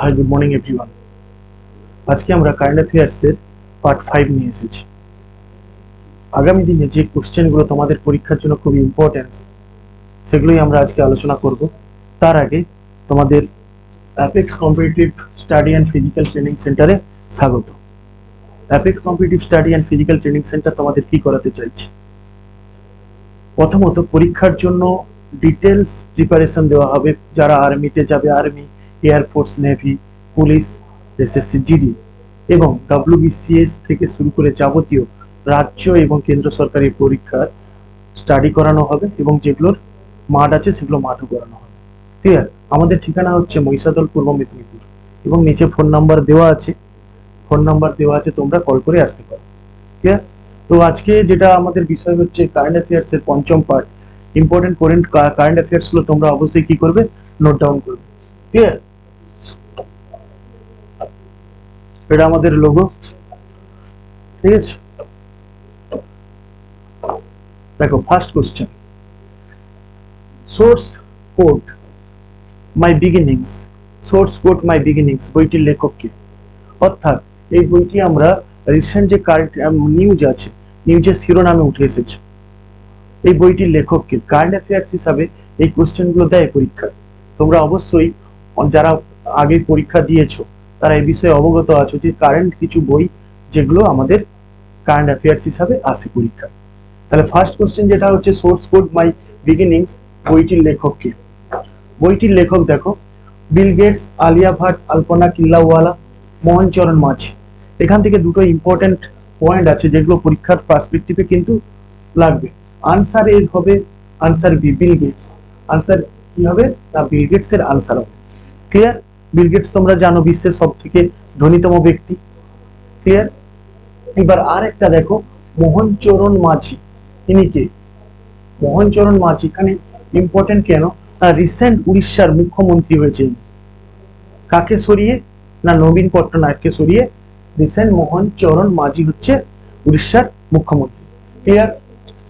Hi good morning everyone আজকে আমরা current অ্যাফেয়ার্সের part five নিয়ে এসেছি। আগামী দিনে যে কোশ্চেনগুলো তোমাদের পরীক্ষার জন্য খুব ইম্পর্টেন্স সেগুলোই আমরা আজকে আলোচনা করব। তার আগে তোমাদের Apex competitive study and physical training সেন্টারে স্বাগত। Apex competitive study and physical training centre তোমাদের কি করাতে চাইছে? প্রথমত, পরীক্ষার জন্য ডিটেলস প্রিপারেশন দেওয়া হবে। যারা আর্মিতে যাবে army air force navy, police SSC GD এবং ডাব্লিউবিসিএস থেকে শুরু করে যাবতীয় রাজ্য এবং কেন্দ্র সরকারি পরীক্ষার স্টাডি করানো হবে এবং যেগুলোর মাঠ আছে সেগুলো মাঠও করানো হবে। ক্লিয়ার আমাদের ঠিকানা হচ্ছে মহিষাদল, পূর্ব মেদিনীপুর এবং নিচে ফোন নাম্বার দেওয়া আছে। ফোন নাম্বার দেওয়া আছে, তোমরা কল করে আসতে পারো। ক্লিয়ার তো আজকে যেটা আমাদের বিষয় হচ্ছে কারেন্ট অ্যাফেয়ার্স এর পঞ্চম পার্ট ইম্পর্টেন্ট কারেন্ট কারেন্ট অ্যাফেয়ার্সগুলো তোমরা অবশ্যই কি করবে? নোট ডাউন করবে। ক্লিয়ার এটা আমাদের লোগো ঠিক আছে? দেখো first question source code my beginnings source code my beginnings বইটির লেখক কে? অর্থাৎ, এই বইটি আমরা রিসেন্ট যে কারেন্ট নিউজ আছে নিউজের শিরোনামে উঠে এসেছে। এই বইটির লেখককে কারেন্ট অ্যাফেয়ার্স হিসাবে এই কোশ্চেনগুলো দেয় পরীক্ষা তোমরা অবশ্যই, যারা আগে পরীক্ষা দিয়েছ তারা এই বিষয়ে অবগত আছো যে কারেন্ট কিছু বই যেগুলো আমাদের কারেন্ট অ্যাফেয়ার্স হিসাবে আসে পরীক্ষা তাহলে ফার্স্ট কোশ্চেন যেটা হচ্ছে সোর্স কোড মাই বিগিনিংস বইটির লেখক কে? বইটির লেখক দেখো, বিল গেটস, আলিয়া ভাট, আলপনা কিল্লাওয়ালা মোহনচরণ মাঝি। এখান থেকে দুটো ইম্পর্টেন্ট পয়েন্ট আছে যেগুলো পরীক্ষার পার্সপেক্টিভে কিন্তু লাগবে। আনসার এর হবে answer B Bill Gates answer কি হবে? না বিল গেটস এর আনসার হবে। ক্লিয়ার বিল গেটস তোমরা জানো বিশ্বের সব থেকে ধনীতম ব্যক্তি। ক্লিয়ার এবার আর একটা দেখো মোহনচরণ মাঝি। ইনি কে? মোহনচরণ মাঝি, এখানে ইম্পর্টেন্ট কেন? রিসেন্ট উড়িষ্যার মুখ্যমন্ত্রী হয়েছে কাকে সরিয়ে? না, নবীন পট্টনায়ককে সরিয়ে রিসেন্ট মোহনচরণ মাঝি হচ্ছে উড়িষ্যার মুখ্যমন্ত্রী। ক্লিয়ার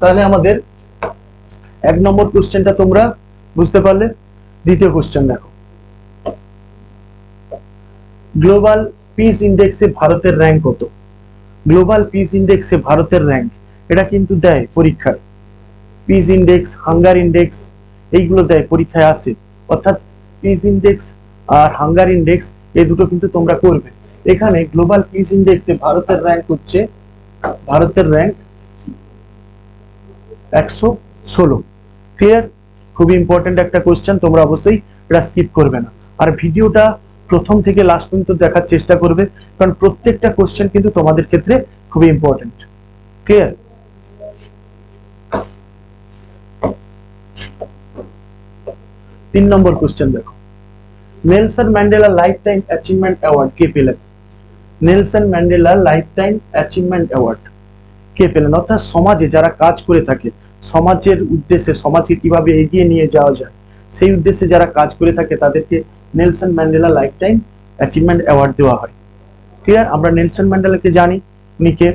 তাহলে আমাদের এক নম্বর কোশ্চেনটা তোমরা বুঝতে পারলে। দ্বিতীয় কোশ্চেন দেখো। গ্লোবাল পিস ইন্ডেক্সে ভারতের র্যাঙ্ক কত? গ্লোবাল পিস ইন্ডেক্সে ভারতের র্যাঙ্ক এটা কিন্তু দেয় পরীক্ষায়। পিস ইন্ডেক্স হাঙ্গার ইন্ডেক্স এইগুলো দেয়, পরীক্ষায় আসে। অর্থাৎ পিস ইন্ডেক্স আর হাঙ্গার ইন্ডেক্স এই দুটো কিন্তু তোমরা করবে। এখানে গ্লোবাল পিস ইন্ডেক্সে ভারতের র্যাঙ্ক হচ্ছে, ভারতের র্যাঙ্ক একশো ষোলো। ক্লিয়ার খুবই ইম্পর্টেন্ট একটা কোয়েশ্চেন তোমরা অবশ্যই এটা স্কিপ করবে না। আর ভিডিওটা প্রথম থেকে লাস্ট পর্যন্ত দেখার চেষ্টা করবে, কারণ প্রত্যেকটা কোশ্চেন কিন্তু তোমাদের ক্ষেত্রে খুবই ইম্পর্টেন্ট ক্লিয়ার তিন নম্বর কোশ্চেন দেখো। Nelson Mandela lifetime achievement award কে পেলেন Nelson Mandela lifetime achievement award কে পেলেন অর্থাৎ সমাজে যারা কাজ করে থাকে, সমাজের উদ্দেশ্যে, সমাজকে কীভাবে এগিয়ে নিয়ে যাওয়া যায়, সেই উদ্দেশ্যে যারা কাজ করে থাকে, তাদেরকে Nelson Mandela lifetime achievement award দেওয়া হয়। ক্লিয়ার? আমরা নেলসন ম্যান্ডেলাকে জানি উনি কে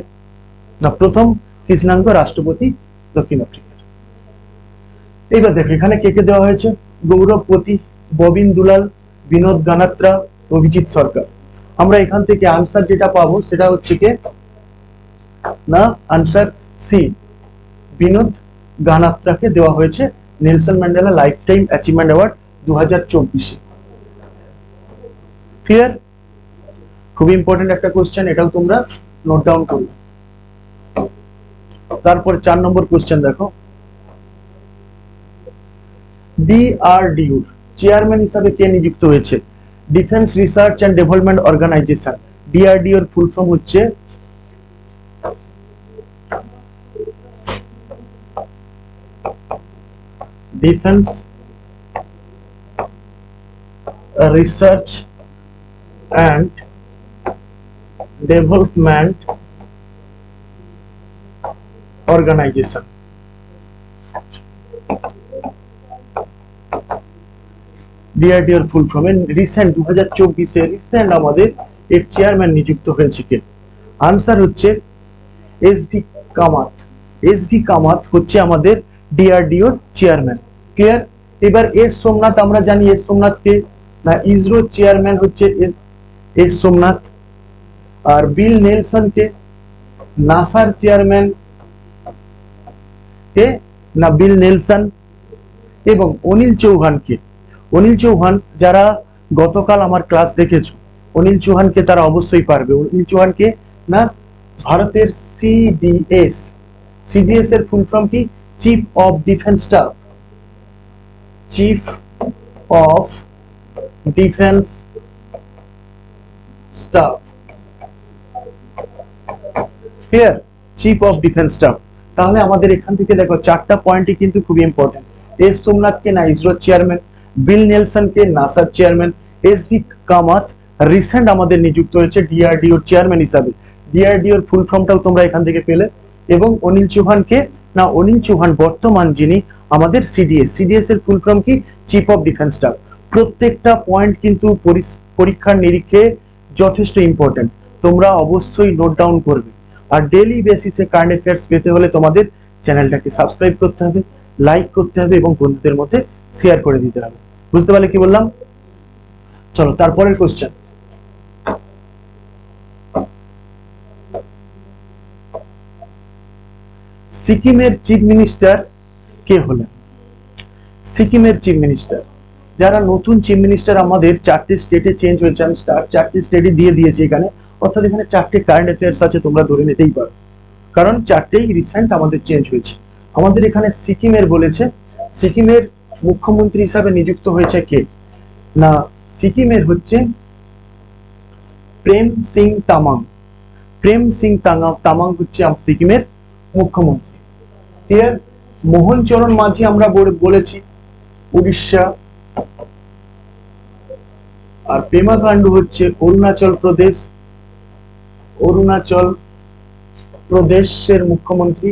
না প্রথম কৃষ্ণাঙ্গ রাষ্ট্রপতি দক্ষিণ আফ্রিকার। এইবার দেখো, এখানে কে কে দেওয়া হয়েছে? গৌরবপতি, ববিন দুলাল, বিনোদ গানাত্রা, অভিজিৎ সরকার। আমরা এখান থেকে আনসার যেটা পাবো সেটা হচ্ছে কে? না আনসার সি বিনোদ গানাত্রাকে দেওয়া হয়েছে Nelson Mandela lifetime achievement award দু হাজার চব্বিশে। ক্লিয়ার খুবই ইম্পর্টেন্ট একটা কোশ্চেন এটাও তোমরা নোট ডাউন করবে তারপর চার নম্বর কোশ্চেন দেখো। ডিআরডিউ চেয়ারম্যান হিসাবে কে নিযুক্ত হয়েছে? Defence research and development organisation ডিআরডিওর full form হচ্ছে defence research and development organisation ডিআরডিওর full form recent দু হাজার চব্বিশে রিসেন্ট আমাদের এর চেয়ারম্যান নিযুক্ত হয়েছে কে? আনসার হচ্ছে S V Kamat S V Kamat হচ্ছে আমাদের ডিআরডিওর চেয়ারম্যান ক্লিয়ার এবার এস সোমনাথ, আমরা জানি এস সোমনাথকে না ইসরো চেয়ারম্যান হচ্ছে এস সোমনাথ আর বিল নেলসনকে নাসার চেয়ারম্যান কে? না, বিল নেলসন এবং অনিল চৌহানকে। অনিল চৌহান যারা গতকাল আমার ক্লাস দেখেছ, অনিল চৌহানকে তারা অবশ্যই পারবে। অনিল চৌহানকে না, ভারতের সিডিএস সিডিএস এর ফুল ফর্ম কি? Chief of defence staff chief of defence staff clear chief of defence staff তাহলে আমাদের এখান থেকে দেখো, চারটা পয়েন্টই কিন্তু খুবই ইম্পর্টেন্ট এস সোমনাথকে না ইসরো চেয়ারম্যান বিল নেলসনকে নাসার chairman S B Kamat recent আমাদের নিযুক্ত হয়েছে ডিআরডিওর চেয়ারম্যান হিসাবে। ডিআরডিওর ফুল ফর্মটাও তোমরা এখান থেকে পেলে। এবং অনিল চৌহানকে না, অনিল চৌহান বর্তমান যিনি আমাদের সিডিএস সিডিএস এর ফুল ফর্ম কি? চিফ অফ ডিফেন্স স্টাফ প্রত্যেকটা পয়েন্ট কিন্তু পরীক্ষার নিরীক্ষে যথেষ্ট ইম্পর্টেন্ট তোমরা অবশ্যই নোট ডাউন করবে। আর ডেইলি বেসিসে কারেন্ট অ্যাফেয়ার্স পেতে হলে তোমাদের চ্যানেলটাকে সাবস্ক্রাইব করতে হবে লাইক করতে হবে এবং বন্ধুদের মধ্যে শেয়ার করে দিতে হবে। বুঝতে পারলে কি বললাম? চলো, তারপরের কোশ্চেন সিকিমের চিফ মিনিস্টার কে হলেন? সিকিমের চিফ মিনিস্টার যারা নতুন চিফ মিনিস্টার আমাদের চারটে স্টেটে চেঞ্জ হয়েছে, আমি চারটে স্টেটে দিয়ে দিয়েছি এখানে। অর্থাৎ এখানে চারটে কারেন্ট অ্যাফেয়ার্স আছে, তোমরা ধরে নিতেই পারো। কারণ চারটেই রিসেন্ট আমাদের চেঞ্জ হয়েছে। আমাদের এখানে সিকিমের বলেছে, সিকিমের মুখ্যমন্ত্রী হিসাবে নিযুক্ত হয়েছে কে? না, সিকিমের হচ্ছে প্রেম সিং তামাং। প্রেম সিং তামাং হচ্ছে সিকিমের মুখ্যমন্ত্রী। ক্লিয়ার মোহন চরণ মাঝি আমরা বলে- বলেছি, উড়িষ্যা আর পেমা খান্ডু হচ্ছে অরুণাচল প্রদেশ। অরুণাচল প্রদেশের মুখ্যমন্ত্রী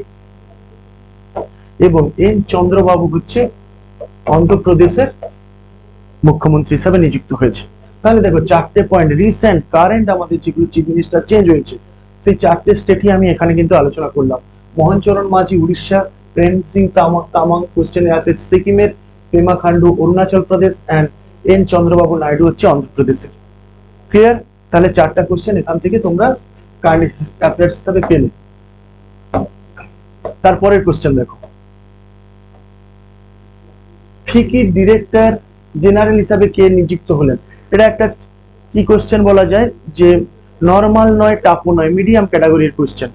এবং এন চন্দ্রবাবু হচ্ছে অন্ধ্রপ্রদেশের মুখ্যমন্ত্রী হিসাবে নিযুক্ত হয়েছে। তাহলে দেখো, চারটে পয়েন্ট রিসেন্ট কারেন্ট আমাদের যেগুলো চিফ মিনিস্টার চেঞ্জ হয়েছে, সেই চারটে স্টেটই আমি এখানে কিন্তু আলোচনা করলাম। মোহনচরণ মাঝি, উড়িষ্যা, প্রেম সিং তামাং তামাং কোশ্চেনে আছে সিকিমের পেমা খান্ডু অরুণাচল প্রদেশ অ্যান্ড এন চন্দ্রবাবু নাইডু হচ্ছে অন্ধ্রপ্রদেশের। ক্লিয়ার তাহলে চারটা কোশ্চেন এখান থেকে তোমরা হিসাবে পেলে তারপরের কোশ্চেন দেখো। ফিকির ডিরেক্টর জেনারেল হিসাবে কে নিযুক্ত হলেন? এটা একটা কি কোশ্চেন বলা যায়? যে নর্মাল নয় টাপু নয় মিডিয়াম ক্যাটাগরির কোশ্চেন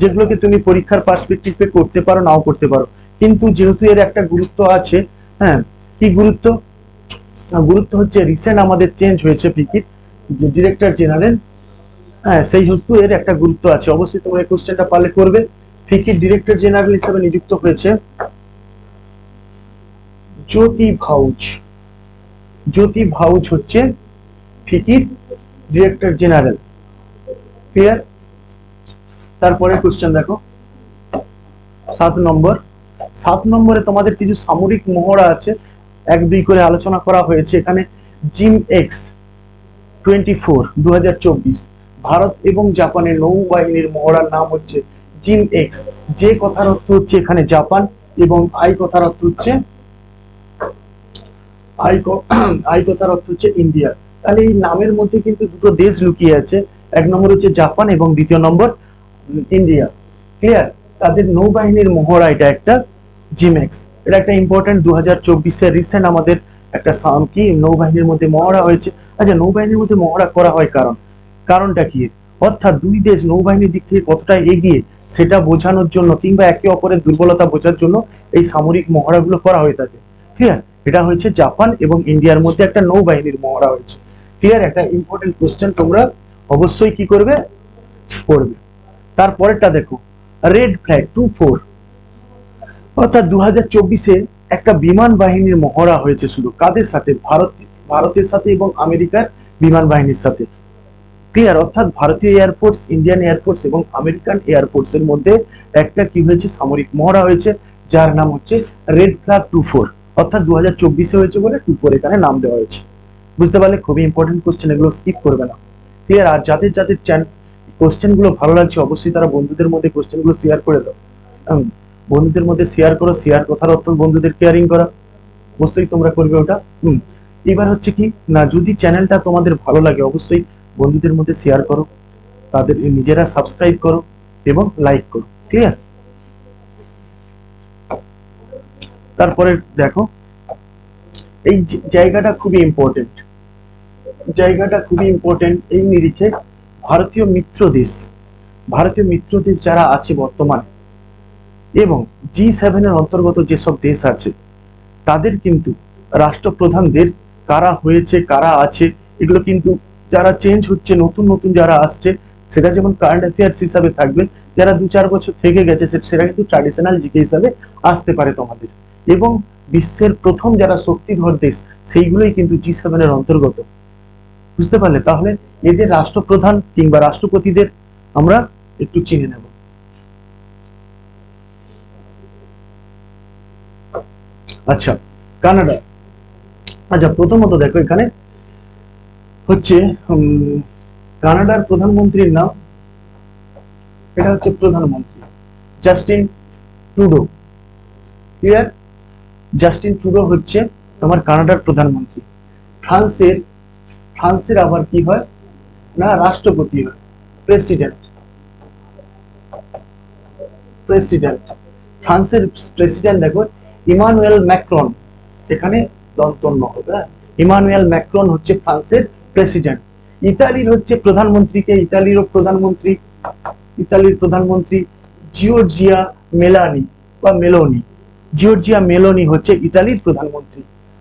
যেগুলোকে তুমি পরীক্ষার পার্সপেক্টিভে করতে পারো, নাও করতে পারো। কিন্তু যেহেতু এর একটা গুরুত্ব আছে হ্যাঁ কি গুরুত্ব? গুরুত্ব হচ্ছে রিসেন্ট আমাদের চেঞ্জ হয়েছে ফিকির যে ডিরেক্টর জেনারেল হ্যাঁ সেই হেতু এর একটা গুরুত্ব আছে। অবশ্যই তোমরা এই কোশ্চেনটা পারলে করবে। ফিকির ডিরেক্টর জেনারেল হিসেবে নিযুক্ত হয়েছে জ্যোতি ভাউজ। জ্যোতি ভাউজ হচ্ছে ফিকির ডিরেক্টর জেনারেল ক্লিয়ার তারপরে কোশ্চেন দেখো। সাত নম্বর। সাত নম্বরে তোমাদের কিছু সামরিক মহড়া আছে। এক দুই করে আলোচনা করা হয়েছে এখানে JIMEX twenty four Bharat এবং জাপানের নৌবাহিনীর মহড়ার নাম হচ্ছে জিম এক্স। যে কথার অর্থ হচ্ছে এখানে জাপান এবং আই কথার অর্থ হচ্ছে আই আই কথার অর্থ হচ্ছে ইন্ডিয়া। তাহলে এই নামের মধ্যে কিন্তু দুটো দেশ লুকিয়ে আছে। এক নম্বর হচ্ছে জাপান এবং দ্বিতীয় নম্বর ইন্ডিয়া। ক্লিয়ার? তাদের নৌবাহিনীর মহড়া এটা একটা জিমেক্স এটা একটা ইম্পর্টেন্ট দু হাজার চব্বিশের রিসেন্ট আমাদের একটা কি? নৌবাহিনীর মধ্যে মহড়া হয়েছে। আচ্ছা নৌবাহিনীর মধ্যে মহড়া করা হয় কারণ? কারণটা কি? অর্থাৎ দুই দেশ নৌবাহিনীর দিক থেকে কতটা এগিয়ে সেটা বোঝানোর জন্য কিংবা একে অপরের দুর্বলতা বোঝার জন্য এই সামরিক মহড়াগুলো করা হয়ে থাকে। ক্লিয়ার এটা হয়েছে জাপান এবং ইন্ডিয়ার মধ্যে একটা নৌবাহিনীর মহড়া হয়েছে। ক্লিয়ার একটা ইম্পর্টেন্ট কোশ্চেন তোমরা অবশ্যই কি করবে? পড়বে। তারপরেরটা দেখো। রেড ফ্ল্যাগ টু ফোর অর্থাৎ দু হাজার চব্বিশে একটা বিমান বাহিনীর মহড়া হয়েছে শুধু কাদের সাথে? ভারত ভারতের সাথে এবং আমেরিকার বিমান বাহিনীর সাথে। ক্লিয়ার অর্থাৎ ভারতীয় air force Indian air force এবং আমেরিকান এয়ারফোর্স এর মধ্যে একটা কি হয়েছে? সামরিক মহড়া হয়েছে, যার নাম হচ্ছে রেড ফ্ল্যাগ টু ফোর অর্থাৎ দু হাজার চব্বিশে হয়েছে বলে টু ফোর এখানে নাম দেওয়া হয়েছে। বুঝতে পারলে খুবই ইম্পর্টেন্ট কোশ্চেন এগুলো স্কিপ করবে না। ক্লিয়ার আর যাদের যাদের কোশ্চেনগুলো ভালো লাগছে, অবশ্যই তারা বন্ধুদের মধ্যে কোশ্চেনগুলো শেয়ার করে দাও। বন্ধুদের মধ্যে শেয়ার করো শেয়ার কথার অর্থ বন্ধুদের কেয়ারিং করা। অবশ্যই তোমরা করবে ওটা। হুম, এবার হচ্ছে কি, না, যদি চ্যানেলটা তোমাদের ভালো লাগে, অবশ্যই বন্ধুদের মধ্যে শেয়ার করো, তাদের নিজেরা সাবস্ক্রাইব করো এবং লাইক করো ক্লিয়ার তারপরে দেখো, এই জায়গাটা খুবই ইম্পর্টেন্ট জায়গাটা খুবই ইম্পর্টেন্ট এই নিরিখে ভারতীয় মিত্র দেশ। ভারতীয় মিত্র দেশ যারা আছে বর্তমানে এবং জি সেভেনের অন্তর্গত যেসব দেশ আছে, তাদের কিন্তু রাষ্ট্রপ্রধানদের কারা হয়েছে, কারা আছে, এগুলো কিন্তু যারা চেঞ্জ হচ্ছে, নতুন নতুন যারা আসছে, সেটা যেমন কারেন্ট অ্যাফেয়ার্স হিসাবে থাকবে, যারা দু চার বছর থেকে গেছে সেটা কিন্তু ট্র্যাডিশনাল জিকে হিসাবে আসতে পারে তোমাদের। এবং বিশ্বের প্রথম যারা শক্তিধর দেশ, সেইগুলোই কিন্তু জি সেভেনের অন্তর্গত। বুঝতে পারলে? তাহলে এদের রাষ্ট্রপ্রধান কিংবা রাষ্ট্রপতিদের আমরা একটু চিনে নেব। আচ্ছা কানাডা। আচ্ছা প্রথমত দেখো এখানে হচ্ছে কানাডার প্রধানমন্ত্রীর নাম, এটা হচ্ছে প্রধানমন্ত্রী, Justin Trudeau. Clear Justin Trudeau হচ্ছে তোমার কানাডার প্রধানমন্ত্রী। ফ্রান্সের ফ্রান্সের আবার কি হয়? না, রাষ্ট্রপতি হয়। প্রেসিডেন্ট প্রেসিডেন্ট ফ্রান্সের প্রেসিডেন্ট দেখো ইমানুয়েল ম্যাক্রন, এখানে দন্তন্য হবে হ্যাঁ? ইমানুয়েল ম্যাক্রন হচ্ছে ফ্রান্সের প্রেসিডেন্ট। ইতালির হচ্ছে প্রধানমন্ত্রীকে ইতালিরও প্রধানমন্ত্রী, ইতালির প্রধানমন্ত্রী জিওর্জিয়া মেলানি বা মেলোনি। জিওর্জিয়া মেলোনি হচ্ছে ইতালির প্রধানমন্ত্রী।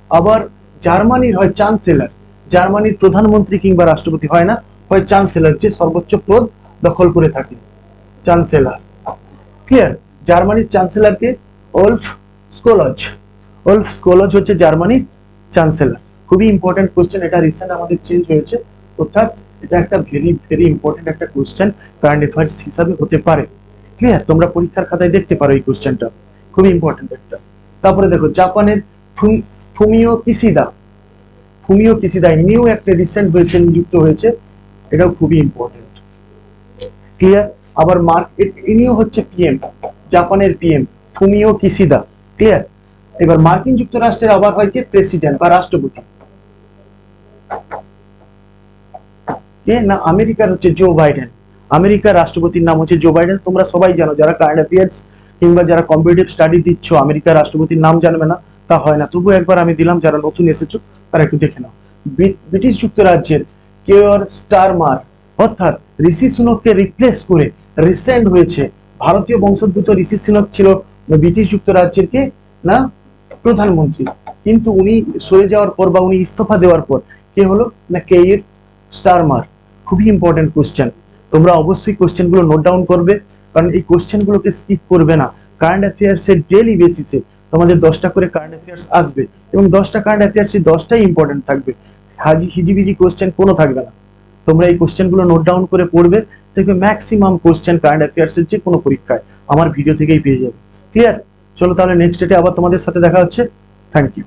আবার জার্মানির হয় চ্যান্সেলর। জার্মানির প্রধানমন্ত্রী কিংবা রাষ্ট্রপতি হয় না, হয় চ্যান্সেলর, যে সর্বোচ্চ পদ দখল করে থাকে। চ্যান্সেলর। ক্লিয়ার? জার্মানির চ্যান্সেলরকে ওলফ স্কোলজ ওলফ স্কোলজ হচ্ছে জার্মানির চ্যান্সেলর খুবই ইম্পর্টেন্ট কোশ্চেন এটা রিসেন্ট আমাদের চেঞ্জ হয়েছে। অর্থাৎ এটা একটা ভেরি ভেরি ইম্পর্টেন্ট একটা কোশ্চেন কারেন্ট অ্যাফেয়ার্স হিসাবে হতে পারে। ক্লিয়ার তোমরা পরীক্ষার খাতায় দেখতে পারো এই কোশ্চেনটা খুবই ইম্পর্টেন্ট একটা। তারপরে দেখো জাপানের ফুম- ফুমিও কিসিদা ফুমিও কিসিদা ইনিও একটা রিসেন্ট হয়েছে নিযুক্ত হয়েছে। এটাও খুবই ইম্পর্টেন্ট ক্লিয়ার আবার মার্ক ইনিও হচ্ছে পিএম জাপানের পিএম ফুমিও কিসিদা ক্লিয়ার এবার মার্কিন যুক্তরাষ্ট্রের আবার হয় কি? প্রেসিডেন্ট বা রাষ্ট্রপতি। না, আমেরিকার হচ্ছে জো বাইডেন। আমেরিকার রাষ্ট্রপতির নাম হচ্ছে জো বাইডেন। তোমরা সবাই জানো, যারা কারেন্ট অ্যাফেয়ার্স কিংবা যারা কম্পিটিটিভ স্টাডি দিচ্ছ, আমেরিকার রাষ্ট্রপতির নাম জানবে না। তা হয় না। তবু একবার আমি দিলাম, যারা নতুন এসেছ, তারা একটু দেখে নাও। ব্রিটিশ যুক্তরাজ্যের কেয়র স্টারমার, অর্থাৎ ঋষি সুনককে রিপ্লেস করে রিসেন্ট হয়েছে, ভারতীয় বংশোদ্ভূত ঋষি সুনক ছিল ব্রিটিশ যুক্তরাজ্যের কে না, প্রধানমন্ত্রী। কিন্তু উনি সরে যাওয়ার পর বা উনি ইস্তফা দেওয়ার পর কে হলো? না, কেইর স্টারমার। খুবই ইম্পর্টেন্ট কোশ্চেন তোমরা অবশ্যই কোশ্চেনগুলো নোট ডাউন করবে, কারণ এই কোশ্চেন গুলোকে স্কিপ করবে না। কারেন্ট অ্যাফেয়ার্স এর ডেলি বেসিসে তোমাদের দশটা করে কারেন্ট অ্যাফেয়ার্স আসবে এবং দশটা কারেন্ট অ্যাফেয়ার্স দশটাই ইম্পর্টেন্ট থাকবে। হাজি হিজিবিজি কোশ্চেন কোনো থাকবে না। তোমরা এই কোশ্চেনগুলো নোট ডাউন করে পড়বে, দেখবে ম্যাক্সিমাম কোশ্চেন কারেন্ট অ্যাফেয়ার্স এর যে কোনো পরীক্ষায়। আমার ভিডিও থেকেই পেয়ে যাবে। ক্লিয়ার চলো তাহলে নেক্সট ডেটে আবার তোমাদের সাথে দেখা হচ্ছে। Thank you